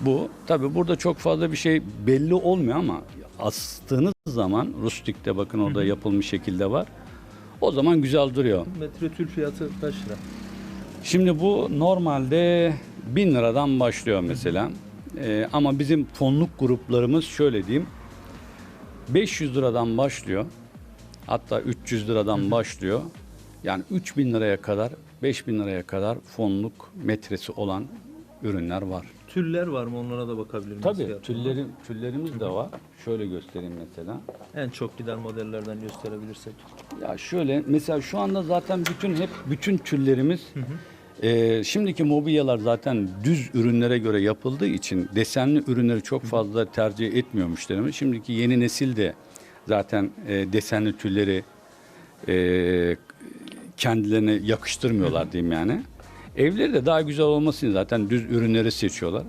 Bu tabi burada çok fazla bir şey belli olmuyor ama astığınız zaman rustikte bakın orada yapılmış şekilde var. O zaman güzel duruyor. Metre tül fiyatı kaç lira? Şimdi bu normalde 1000 liradan başlıyor mesela. Ee, ama bizim fonluk gruplarımız şöyle diyeyim. 500 liradan başlıyor. Hatta 300 liradan başlıyor. Yani 3000 liraya kadar, 5000 liraya kadar fonluk metresi olan ürünler var. Tüller var mı? Onlara da bakabilir miyiz? Tabii tüllerim, tüllerimiz de var. Şöyle göstereyim mesela. En çok giden modellerden gösterebilirsek. Ya şöyle mesela şu anda zaten bütün hep bütün tüllerimiz e, şimdiki mobilyalar zaten düz ürünlere göre yapıldığı için desenli ürünleri çok fazla tercih etmiyor müşterimiz. Şimdiki yeni nesil de zaten e, desenli tülleri e, kendilerine yakıştırmıyorlar diyeyim yani. Evleri de daha güzel olmasını zaten düz ürünleri seçiyorlar.